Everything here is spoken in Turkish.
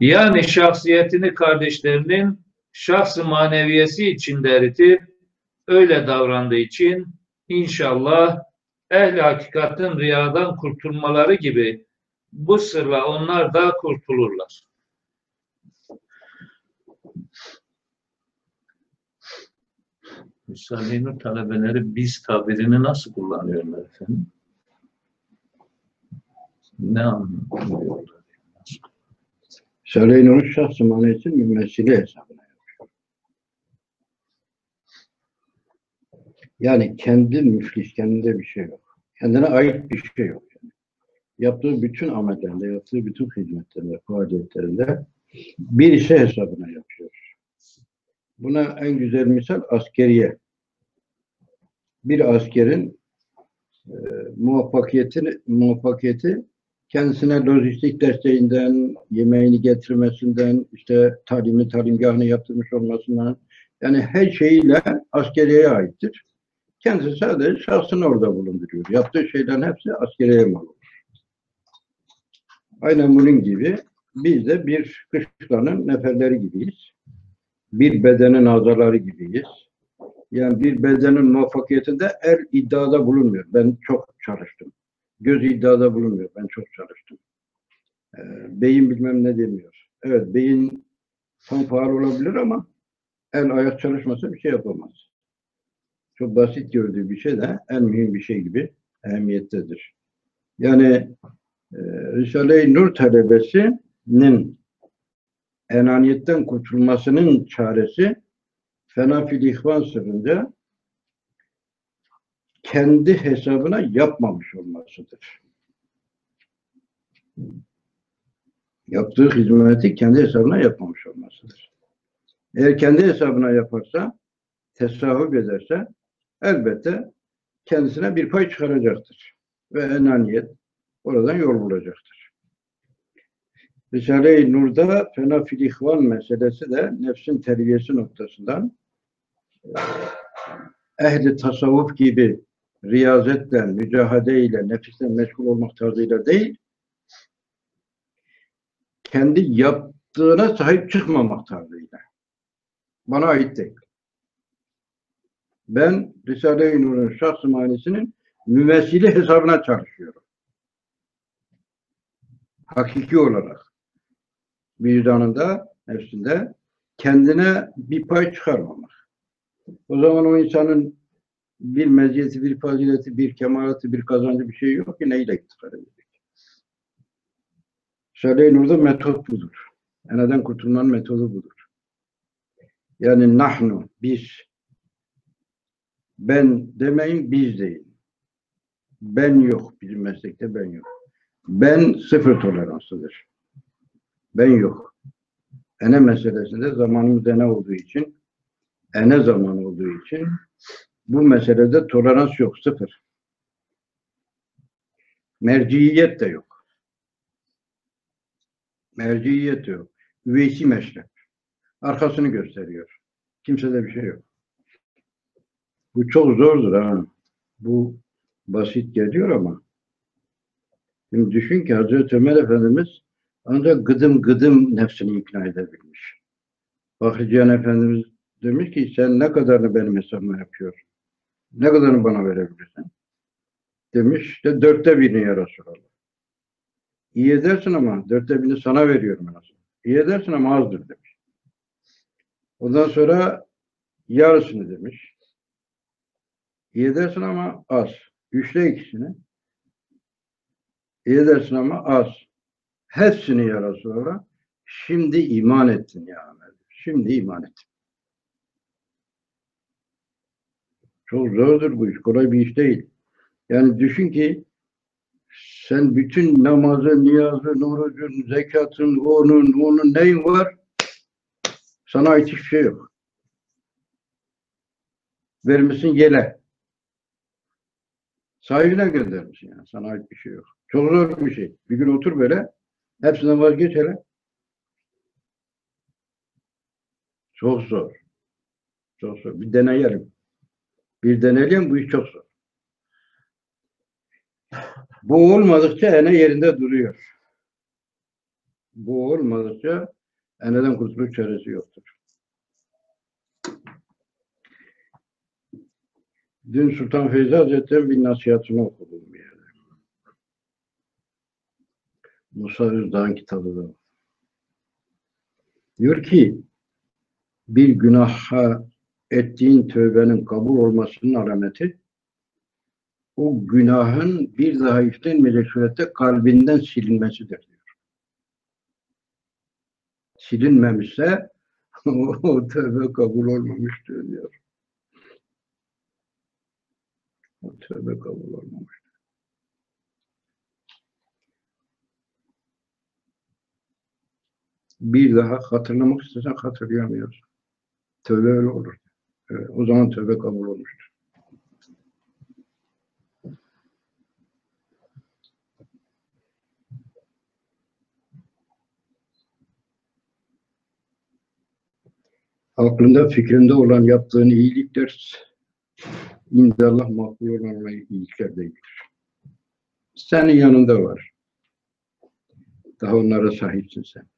Yani şahsiyetini kardeşlerinin şahsı maneviyesi içinde eritip öyle davrandığı için inşallah ehli hakikatin riyadan kurtulmaları gibi bu sırla onlar da kurtulurlar. Risale-i talebeleri biz tabirini nasıl kullanıyorlar efendim? Ne anlıyorlar? Söyleyin onu şahsı mana için mümessili hesabına yapıyor. Yani kendi müflis, kendinde bir şey yok. Kendine ait bir şey yok. Yani. Yaptığı bütün amellerinde, yaptığı bütün hizmetlerinde, faaliyetlerinde bir işe hesabına yapıyor. Buna en güzel misal askeriye. Bir askerin e, muvaffakiyetini, muvaffakiyeti kendisine lojistik desteğinden, yemeğini getirmesinden, işte talimi talimgahını yaptırmış olmasından, yani her şeyiyle askeriyeye aittir. Kendisi sadece şahsını orada bulunduruyor. Yaptığı şeylerin hepsi askeriye mal olur. Aynen bunun gibi biz de bir kışlanın neferleri gibiyiz. Bir bedenin azaları gibiyiz. Yani bir bedenin muvaffakiyetinde el iddiada bulunmuyor. Ben çok çalıştım. Göz iddiada bulunmuyor. Ben çok çalıştım. Ee, beyin bilmem ne demiyor. Evet beyin tam faal olabilir ama el ayak çalışmasa bir şey yapamaz. Çok basit gördüğü bir şey de en mühim bir şey gibi ehemmiyettedir. Yani e, Risale-i Nur talebesinin enaniyetten kurtulmasının çaresi fena fil ihvan sırrınca kendi hesabına yapmamış olmasıdır. Yaptığı hizmeti kendi hesabına yapmamış olmasıdır. Eğer kendi hesabına yaparsa, tesahüp ederse elbette kendisine bir pay çıkaracaktır. Ve enaniyet oradan yol bulacaktır. Risale-i Nur'da fena fil ihvan meselesi de nefsin terbiyesi noktasından ehli tasavvuf gibi riyazetle, mücahadeyle, nefisle meşgul olmak tarzıyla değil, kendi yaptığına sahip çıkmamak tarzıyla. Bana ait değil. Ben Risale-i Nur'un şahs manisinin mümessili hesabına çalışıyorum. Hakiki olarak. Vicdanında, nefsinde kendine bir pay çıkarmamak. O zaman o insanın bir meziyeti, bir fazileti, bir kemalatı, bir kazancı bir şey yok ki neyle iktikar edecek? Söyleyin orada metot budur. Eneden kurtulmanın metodu budur. Yani nahnu, biz. Ben demeyin, biz değil. Ben yok. Bizim meslekte ben yok. Ben sıfır toleransıdır. Ben yok. Ene meselesinde zamanımız ene olduğu için, ene zaman olduğu için bu meselede tolerans yok, sıfır. Merciyet de yok. Merciyet de yok. Üveysi meşrep. Arkasını gösteriyor. Kimsede bir şey yok. Bu çok zordur ha. Bu basit geliyor ama şimdi düşün ki Hazreti Ömer Efendimiz ancak gıdım gıdım nefsini ikna edebilmiş. Bahrican Efendimiz demiş ki sen ne kadarını benim hesabıma yapıyorsun? Ne kadarını bana verebilirsin? Demiş de dörtte birini ya Resulallah. İyi edersin ama dörtte birini sana veriyorum en azından. İyi edersin ama azdır demiş. Ondan sonra yarısını demiş. İyi edersin ama az. Üçte ikisini. İyi edersin ama az. Hepsini ya Resulallah. Şimdi iman ettin ya Ömer. Şimdi iman ettin. Çok zordur bu iş. Kolay bir iş değil. Yani düşün ki sen bütün namazı, niyazı, nurucun, zekatın, onun, onun neyin var? Sana ait hiçbir şey yok. Vermişsin yele. Sahibine göndermişsin yani. Sana ait bir şey yok. Çok zor bir şey. Bir gün otur böyle. Hepsinden vazgeç hele. Çok zor. Çok zor. Bir deneyelim. Bir deneyelim. Bu iş çok zor. Bu olmadıkça ene yerinde duruyor. Bu olmadıkça eneden kurtuluş çaresi yoktur. Dün Sultan Feyzi Hazretleri'nin bir nasihatını okudum bir yerde. Musa Özdağ'ın kitabı da. Diyor ki bir günaha ettiğin tövbenin kabul olmasının alameti o günahın bir daha işlenmeyecek surette kalbinden silinmesidir diyor. Silinmemişse o tövbe kabul olmamıştır diyor. O tövbe kabul olmamış. Bir daha hatırlamak istesen hatırlayamıyorsun. Tövbe öyle olur. Evet, o zaman tövbe kabul olmuştur. Aklında fikrinde olan yaptığın iyilikler indallah makbul olan iyilikler değildir. Senin yanında var. Daha onlara sahipsin sen.